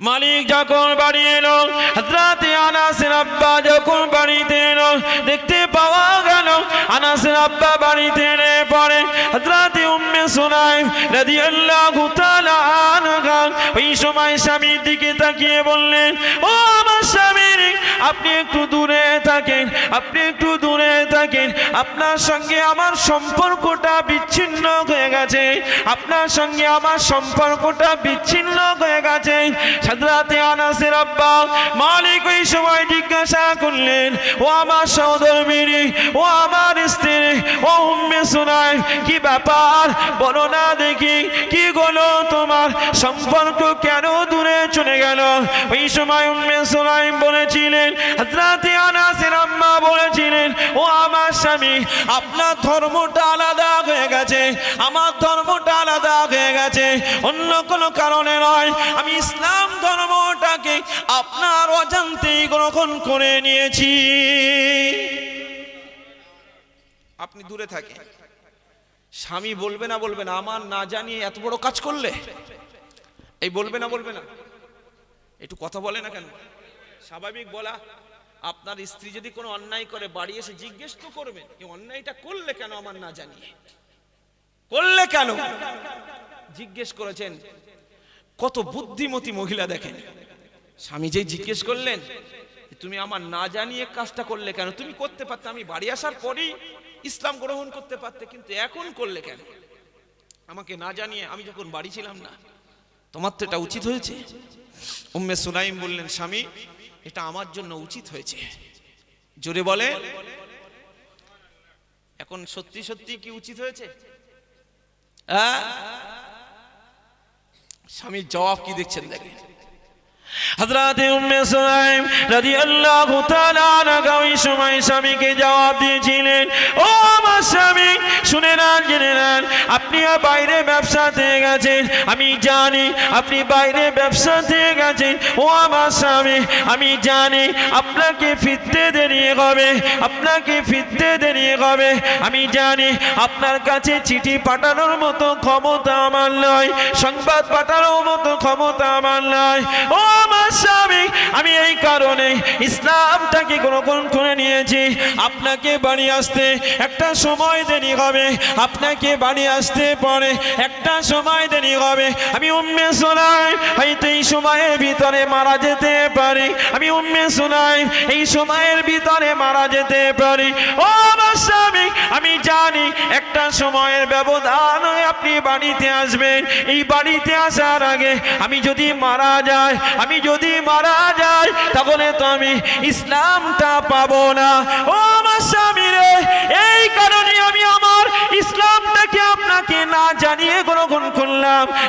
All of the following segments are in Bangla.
মালিক যখন বাড়ি এলো হাজরাতে আনাসের আব্বা যখন বাড়িতে এলো, দেখতে পাওয়া গেল আনাসের আব্বা বাড়িতে এলে পরে হাজরাতে উম্মে সোনাই রাদিয়াল্লাহু আল্লাহ ওই সময় স্বামীর দিকে তাকিয়ে বললেন, ও আমার স্বামী আপনি একটু দূরে থাকেন, আপনি একটু দূরে থাকেন। আপনার সঙ্গে আমার সম্পর্কটা বিচ্ছিন্ন হয়ে গেছে। আপনার সঙ্গে আমার সম্পর্কটা বিচ্ছিন্ন হয়ে গেছে। সাদরাতে আনাসের আব্বা মালিক ওই সময় জিজ্ঞাসা করলেন, ও আমার সহধর্মিনী, ও আমার স্ত্রী, ও উম্মে শোনায় কি ব্যাপার? বলো না দেখি, কি গলো তোমার সম্পর্ক কেন দূরে চলে গেল? ওই সময় উম্মে শোনায় বলেছিলেন হাজরাতে আনাসের আম্মা বলেছিলেন, ও আমার স্বামী, আপনার ধর্মটা আলাদা হয়ে গেছে, আমার ধর্মটা আলাদা হয়ে গেছে। অন্য কোনো কারণে নয়, আমি ইসলাম ধর্মটাকে আপনার অজান্তেই গ্রহণ করে নিয়েছি। আপনি দূরে থাকেন। স্বামী বলবে না বলবে না, আমার না জানিয়ে এত বড় কাজ করলে? এই বলবে না বলবে না। একটু কথা বলে না কেন? স্বাভাবিক বলা, আপনার স্ত্রী যদি কোনো অন্যায় করে, বাড়ি এসে জিজ্ঞেস তো করবেন এই অন্যায়টা করলে কেন আমার না জানিয়ে? করলে কেন? জিজ্ঞেস করেছেন, কত বুদ্ধিমতী মহিলা দেখেন। স্বামী যে জিজ্ঞেস করলেন তুমি আমার না জানিয়ে কাজটা করলে কেন? তুমি করতে পারতে, আমি বাড়ি আসার পরেই ইসলাম গ্রহণ করতে পারতে, কিন্তু এখন করলে কেন? আমাকে না জানিয়ে আমি যখন বাড়ি ছিলাম না, তোমার তো এটা উচিত হয়েছে। উম্মে সুনাইম বললেন, স্বামী এটা আমার জন্য উচিত হয়েছে। জোরে বলে। এখন সত্যি সত্যি কি উচিত হয়েছে? হ্যাঁ? স্বামীর জবাব কি দেখছেন দেখেন। উম্মে সুলাইম রাদিয়াল্লাহু তাআলা আনহা স্বামীকে জবাব দিয়েছিলেন, ও আমার স্বামী, শুনে নেন, জেনে নেন, আপনি বাইরে ব্যবসাতে গেছেন, আমি জানি আপনি বাইরে ব্যবসাতে গেছেন, ও আমার স্বামী, আমি জানি আপনাকে ফিরতে দেরি হবে, আপনাকে ফিরতে দেরি হবে, আমি জানি আপনার কাছে চিঠি পাঠানোর মতো ক্ষমতা আমার নয় সংবাদ পাঠানোর মতো ক্ষমতা আমার নয় ও আমার স্বামী, আমি এই কারণে ইসলামটাকে গ্রহণ করে নিয়েছি। আপনাকে বাড়ি আসতে একটা সময় দেরি হবে, আপনাকে বাড়ি আসতে পরে একটা সময় দেরি হবে। আমি উম্মে শোনাই হয়তো এই সময়ের ভিতরে মারা যেতে পারি। আমি উম্মে শোনাই এই সময়ের ভিতরে মারা যেতে পারি। ও আমার স্বামী, আমি জানি একটা সময়ের ব্যবধান আপনি বাড়িতে আসবেন। এই বাড়িতে আসার আগে আমি যদি মারা যাই, আমি যদি মারা যাই, তাহলে তো আমি ইসলামটা পাব না। ও আমার স্বামী রে, এই কারণে আমি আমার ইসলামটাকে আপনাকে না জানিয়ে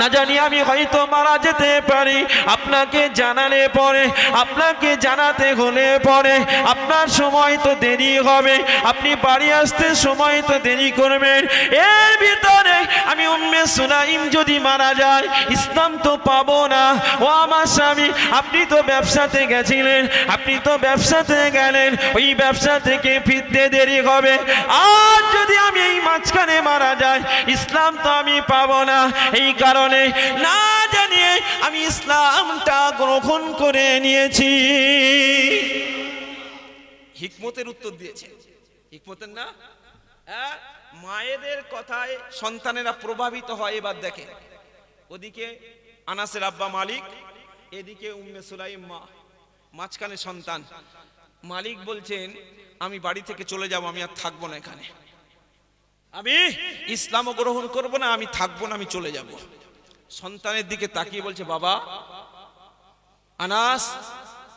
না জানি আমি হয়তো মারা যেতে পারি। আপনাকে জানালে পরে, আপনাকে জানাতে হলে পরে। আপনার সময় তো দেরি হবে। আপনি বাড়ি আসতে সময় তো দেরি করবেন। এর ভিতরে আমি উম্মে সুনাইম যদি মারা যায়, ইসলাম তো পাবো না। ও আমার স্বামী, আপনি তো ব্যবসাতে গেছিলেন। আপনি তো ব্যবসাতে গেলেন। ওই ব্যবসা থেকে ফিরতে দেরি হবে। আর যদি আমি এই মাঝখানে মারা যাই, ইসলাম তো আমি পাবো না। এই কারণে না জানিয়ে আমি ইসলামটা গ্রহণ করে নিয়েছি। হিকমতের উত্তর দিয়েছে। হিকমতের না? হ্যাঁ? মায়েদের কথায় সন্তানেরা প্রভাবিত হয়, এবার দেখে ওদিকে আনাসের আব্বা মালিক, এদিকে উম্মে সুলাইম মা, মাঝখানে সন্তান। মালিক বলছেন, আমি বাড়ি থেকে চলে যাব, আমি আর থাকব না এখানে। আমি ইসলামও গ্রহণ করব না, আমি থাকব না, আমি চলে যাব। সন্তানের দিকে তাকিয়ে বলছে, বাবা, আনাস,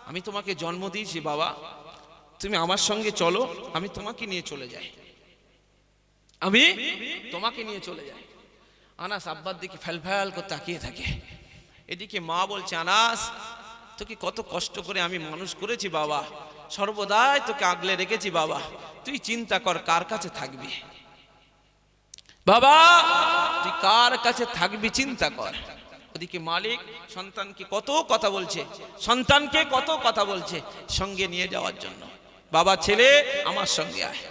আমি তোমাকে জন্ম দিয়েছি, বাবা। তুমি আমার সঙ্গে চলো, আমি তোমাকে নিয়ে চলে যাই। আমি তোমাকে নিয়ে চলে যাই। আনাস আব্বার দিকে ফ্যাল ফ্যাল করে তাকিয়ে থাকে। এদিকে মা বলছে, আনাস, তোকে কত কষ্ট করে আমি মানুষ করেছি, বাবা। সর্বদাই তোকে আগলে রেখেছি, বাবা। তুই চিন্তা কর কার কাছে থাকবি? বাবা, তুই কার কাছে থাকবি চিন্তা কর। ওদিকে মালিক সন্তানকে কত কথা বলছে, সন্তানকে কত কথা বলছে সঙ্গে নিয়ে যাওয়ার জন্য। বাবা, ছেলে, আমার সঙ্গে আয়।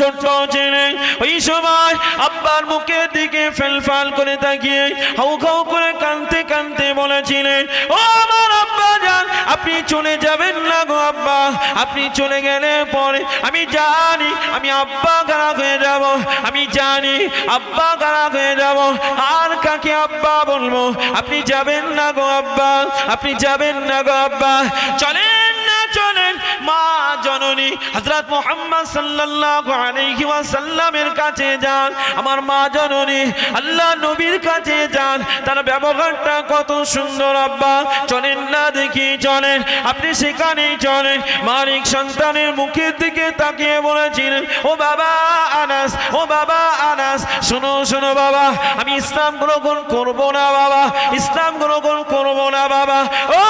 ছোট্ট ছিলেন ওই সময় আব্বার মুখের দিকে ফেলফাল করে তাকিয়ে হাউ খাউ করে কানতে কানতে বলেছিলেন, ও আমার আপনি চলে যাবেন না গো আব্বা। আপনি চলে গেলে পরে আমি জানি, আমি আব্বা খারাপ হয়ে যাব। আমি জানি আব্বা খারাপ হয়ে যাব। আর কাকে আব্বা বলব? আপনি যাবেন না গো আব্বা। আপনি যাবেন না গো আব্বা। চলেন চলেন মা জননী হযরত মুহাম্মদ সাল্লাল্লাহু কাছে যান। আমার মা জননী আল্লাহ নবীর কাছে যান। তার ব্যবহারটা কত সুন্দর, আব্বা। চলেন না দেখি, চলেন। আপনি সেখানেই চলেন। মালিক সন্তানের মুখের দিকে তাকিয়ে বলেছিলেন, ও বাবা আনাস, ও বাবা আনাস, শোনো শোনো, বাবা, আমি ইসলাম গ্রহণ করব না, বাবা। ইসলাম গ্রহণ করব না, বাবা। ও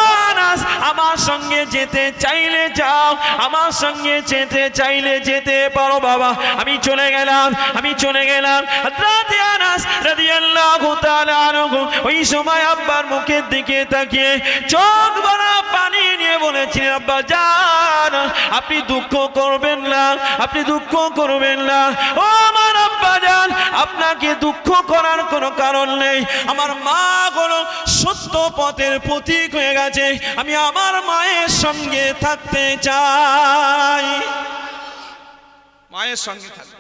আমার সঙ্গে যেতে চাইলে যাও, আমার সঙ্গে যেতে চাইলে যেতে পারো বাবা। আমি চলে গেলাম, আমি চলে গেলাম। ওই সময় আব্বার মুখের দিকে তাকিয়ে চোখ ভরা পানি নিয়ে বলেছিলেন, আব্বা জান আপনি দুঃখ করবেন না, আপনি দুঃখ করবেন না। ও আমার আব্বা জান আপনাকে দুঃখ করার কোনো কারণ নেই। আমার মা কোনো সত্য পথের প্রতীক হয়ে গেছে। আমি আমার মায়ের সঙ্গে থাকতে চাই। মায়ের সঙ্গে থাকব।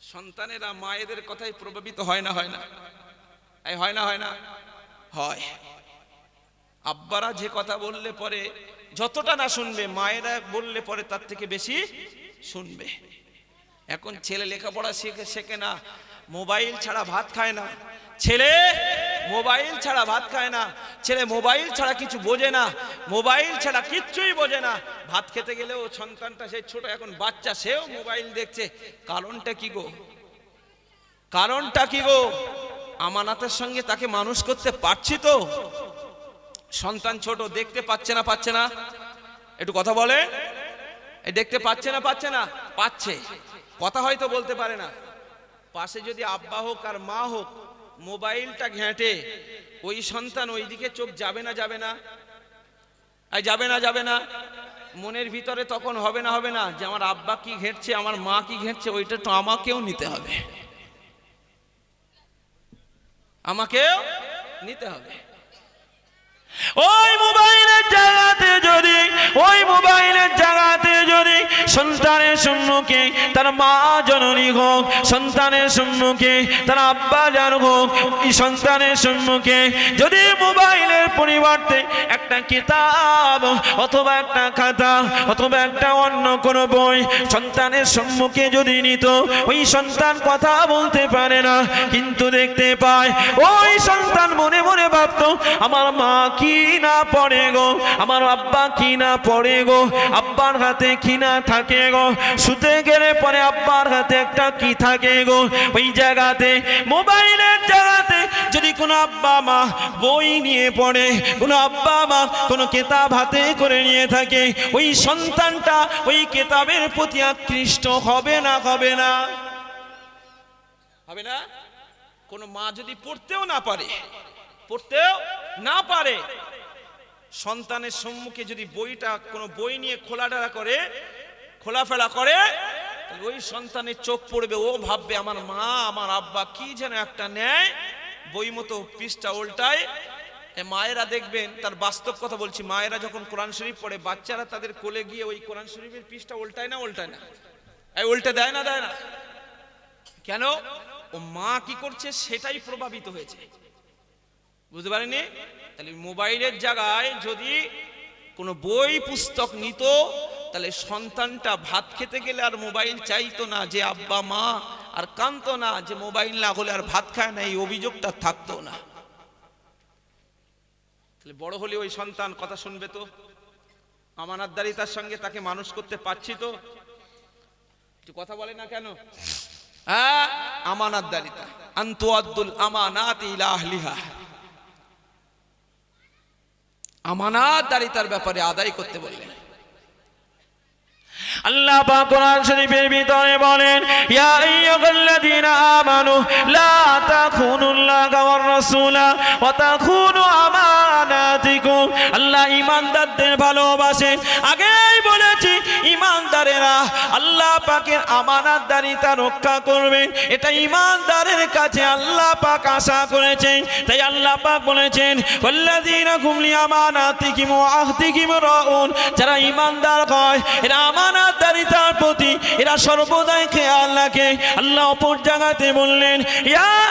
সন্তানেরা মায়েদের কথাই প্রভাবিত হয় না হয় না। এই হয় না হয় না। হয়। আব্বারা যে কথা বললে পরে যতটা না শুনবে, মায়েরা বললে পরে তার থেকে বেশি শুনবে। এখন ছেলে লেখাপড়া শেখে শেখে না, মোবাইল ছাড়া ভাত খায় না। ছেলে মোবাইল ছাড়া ভাত খায় না, ছেলে মোবাইল ছাড়া কিছু বোঝে না, মোবাইল ছাড়া কিচ্ছুই বোঝে না। ভাত খেতে গেলেও সন্তানটা সেই ছোট, এখন বাচ্চা সেও মোবাইল দেখছে, কারণটা কি গো? কারণটা কি গো? আমানাতের সঙ্গে তাকে মানুষ করতে পারছি তো? সন্তান ছোট দেখতে পাচ্ছে না পাচ্ছে না? একটু কথা বলে দেখতে পাচ্ছে না পাচ্ছে না? পাচ্ছে। কথা হয়তো বলতে পারে না। পাশে যদি আব্বা হোক আর মা হোক, মোবাইলটা ঘেঁটে, ওই সন্তান ওইদিকে চোখ যাবে না যাবে না। এই যাবে না যাবে না। মনের ভিতরে তখন হবে না হবে না যে আমার আব্বা কি ঘেঁটছে, আমার মা কি ঘেঁটছে, ওইটা তো আমাকেও নিতে হবে। আমাকেও নিতে হবে। ওই মোবাইলের জায়গাতে যদি, ওই মোবাইলের জায়গাতে যদি সন্তানের সম্মুখে তার মা জননী হোক, সন্তানের সম্মুখে তার আব্বা যার হোক, এই সন্তানের সম্মুখে যদি মোবাইলের পরিবর্তে একটা কিতাব অথবা একটা খাতা অথবা একটা অন্য কোনো বই সন্তানের সম্মুখে যদি নিত, ওই সন্তান কথা বলতে পারে না, কিন্তু দেখতে পায়, ওই সন্তান মনে মনে ভাবতো, আমার মা কি না পড়ে গো? আমার আব্বা কি না পড়ে গো? আব্বার হাতে কি না থাকে গো। শুতে গেলে পরে আব্বার হাতে একটা কি থাকে গো? ওই জায়গাতে, মোবাইলের জায়গাতে যদি কোনো আব্বা মা বই নিয়ে পড়ে, কোনো আব্বা মা কোনো কেতাব হাতে করে নিয়ে থাকে, ওই সন্তানটা ওই কেতাবের প্রতি আকৃষ্ট হবে না হবে না? হবে না? কোনো মা যদি পড়তেও না পারে, পড়তেও না পারে, সন্তানের সম্মুখে যদি বইটা, কোনো বই নিয়ে খোলাডালা করে খোলাফেলা করে ওই সন্তানের চোখ পড়বে, ও ভাববে, আমার মা, আমার আব্বা কি যেন একটা নেয়? বই মতো পৃষ্ঠা উল্টায় মায়েরা দেখবেন, তার বাস্তব কথা বলছি, মায়েরা যখন কোরআন শরীফ পড়ে, বাচ্চারা তাদের কোলে গিয়ে ওই কোরআন শরীফের পৃষ্ঠা উল্টায় না উল্টায় না? এই উল্টে দেয় না দেয় না? কেন? ও মা কি করছে, সেটাই প্রভাবিত হয়েছে। বুঝতে পারেনি তাহলে মোবাইলের জায়গায় যদি কোনো বই পুস্তক নিত তাহলে সন্তানটা ভাত খেতে গেলে আর মোবাইল চাইতো না যে আব্বা, মা, আর কানতো না যে মোবাইল না হলে আর ভাত খায় না, এই অভিযোগটা থাকতো না। তাহলে বড় হলে ওই সন্তান কথা শুনবে তো? আমানাতদারিতার সঙ্গে তাকে মানুষ করতে পারছি তো? কথা বলে না কেন? হ্যাঁ আমানাত আমানাতদারিতার ব্যাপারে আদায় করতে বললেন। আল্লাহ পাক কোরআন শরীফের ভিতরে বলেন, ইয়া আইয়ুহাল্লাযীনা আমানু, লা তাখুনুল্লাহা ওয়ার রাসূলা ওয়া তাখুনু আমানাতিকুম। আল্লাহ ঈমানদারদের ভালোবাসেন। ইমানদারেরা আল্লাহ পাকের আমানাতদারিতা রক্ষা করবেন। এটা ইমানদারের কাছে আল্লাহ পাক আশা করেছেন। তাই আল্লাহ পাক বলেছেন, ওয়াল্লাযীনা হুম লিআমানাতিহিম ওয়া আহদিহিম রাউন। যারা ইমানদার হয়, এরা আমানাতদারিতার প্রতি এরা সর্বদাই খেয়াল রাখে। আল্লাহ অপর জায়গাতে বললেন, ইয়া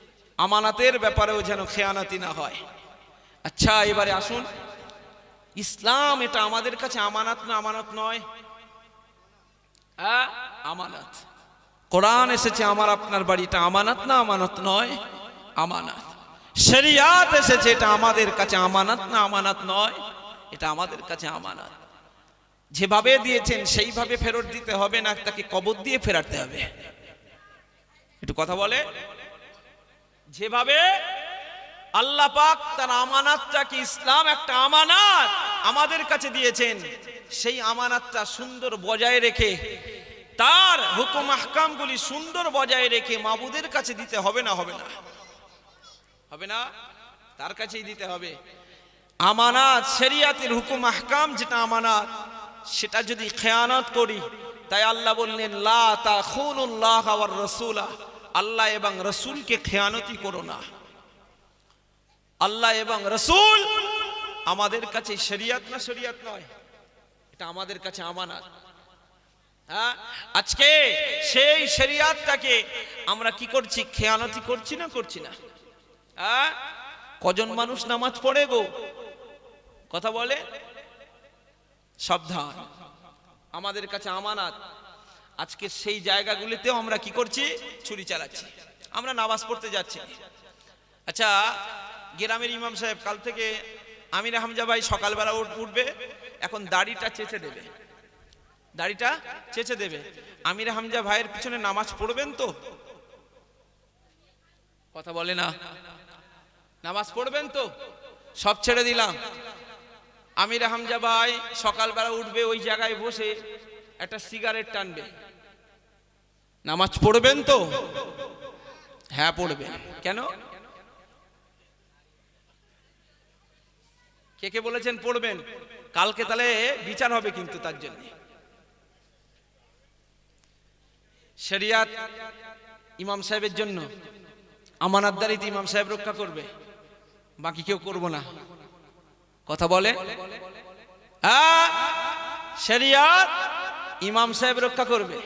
আমানাতের ব্যাপারেও যেন খেয়ানতি না হয়। আচ্ছা এবারে আসুন। ইসলাম এটা আমাদের কাছে আমানাত না আমানত নয়? হ্যাঁ আমানত। কোরআন এসেছে আমার আপনার বাড়িটা আমানাত না আমানত নয়? আমানত। শরিয়াত এসেছে, এটা আমাদের কাছে আমানাত না আমানত নয়? এটা আমাদের কাছে আমানত। যেভাবে দিয়েছেন, সেইভাবে ফেরত দিতে হবে না, তাকে কবর দিয়ে ফেরাতে হবে। একটু কথা বলে যেভাবে আল্লাহ পাক তার আমানাতটাকে ইসলাম একটা আমানাত আমাদের কাছে দিয়েছেন, সেই আমানাতটা সুন্দর বজায় রেখে, তার হুকুম আহকামগুলি সুন্দর বজায় রেখে মাবুদের কাছে দিতে হবে না হবে না? হবে না? তার কাছেই দিতে হবে। আমানাত, শরিয়াতের হুকুম আহকাম যেটা আমানাত, সেটা যদি খেয়ানত করি, তাই আল্লাহ বললেন, লা তা তাখুনুল্লাহ ওয়ার রাসূলা। আল্লাহ এবং রসুলকে খেয়ানতি করো না। আল্লাহ এবং রসুল আমাদের কাছে শরিয়াত না শরিয়াত নয়। এটা আমাদের কাছে আমানাত। হ্যাঁ? আজকে সেই শরিয়াতটাকে আমরা কি করছি, খেয়ানতি করছি না করছি না? হ্যাঁ? কজন মানুষ নামাজ পড়ে গো? কথা বলে? সাবধান। আমাদের কাছে আমানাত। আজকে সেই জায়গাগুলিতেও আমরা কি করছি? ছুরি চালাচ্ছি। আমরা নামাজ পড়তে যাচ্ছি। আচ্ছা গ্রামের ইমাম সাহেব, কাল থেকে আমির হামজা ভাই সকালবেলা উঠ- উঠবে, এখন দাড়িটা চেঁচে দেবে। দাড়িটা চেঁচে দেবে। আমির হামজা ভাইয়ের পিছনে নামাজ পড়বেন তো? কথা বলে না। নামাজ পড়বেন তো? সব ছেড়ে দিলাম। আমির হামজা ভাই সকালবেলা উঠবে ওই জায়গায় বসে একটা সিগারেট টানবে। নামাজ পড়বেন তো? হ্যাঁ পড়বেন। কেন? কে কে বলেছেন পড়বেন? কালকে তাহলে বিচার হবে কিন্তু তার জন্য। শরিয়াত ইমাম সাহেবের জন্য আমানাতদারিতে ইমাম সাহেব রক্ষা করবে। বাকি কেউ করব না। কথা বলে? হ্যাঁ শরিয়াত ইমাম সাহেব রক্ষা করবে।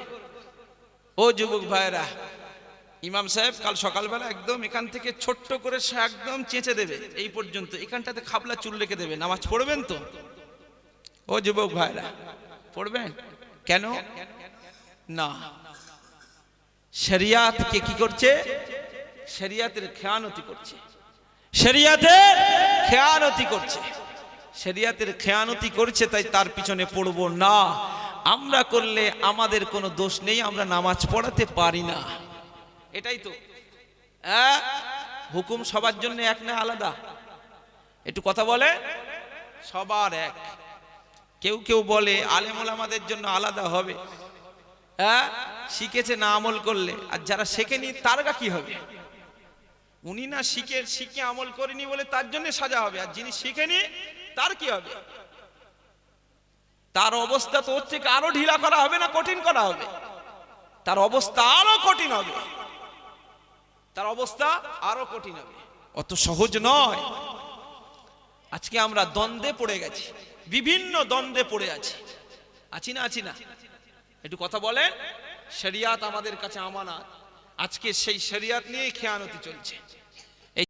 ও যুবক ভাইরা ইমাম সাহেব কাল সকালবেলা একদম এখান থেকে ছোট্ট করে সে একদম চেঁচে দেবে, এই পর্যন্ত। এখানটাতে খাবলা চুল রেখে দেবে, নামাজ পড়বেন তো? ও যুবক ভাইরা পড়বেন? কেন? না। শরিয়াতকে কি করছে? শরিয়াতের খেয়ানতি করছে। শরিয়াতের খেয়ানতি করছে। শরিয়াতের খেয়ানতি করছে, তাই তার পিছনে পড়ব না। আমরা করলে আমাদের কোনো দোষ নেই, আমরা নামাজ পড়াতে পারি না। এটাই তো। হ্যাঁ? হুকুম সবার জন্য এক না আলাদা? একটু কথা বলে? সবার এক। কেউ কেউ বলে, আলেমুল আমাদের জন্য আলাদা হবে। হ্যাঁ? শিখেছে না আমল করলে। আর যারা শেখেনি তার গা কি হবে? উনি না শিখে শিখে আমল করেনি বলে তার জন্য সাজা হবে। আর যিনি শিখেনি, তার কি হবে? তার অবস্থা তো ওর থেকে আরও ঢিলা করা হবে না কঠিন করা হবে? তার অবস্থা আরও কঠিন হবে। তার অবস্থা আরও কঠিন হবে। অত সহজ নয়। আজকে আমরা দ্বন্দ্বে পড়ে গেছি। বিভিন্ন দ্বন্দ্বে পড়ে আছি। আছি না আছি না। একটু কথা বলেন। শরিয়াত আমাদের কাছে আমানাত। আজকে সেই শরিয়াত নিয়ে খেয়ানতি চলছে।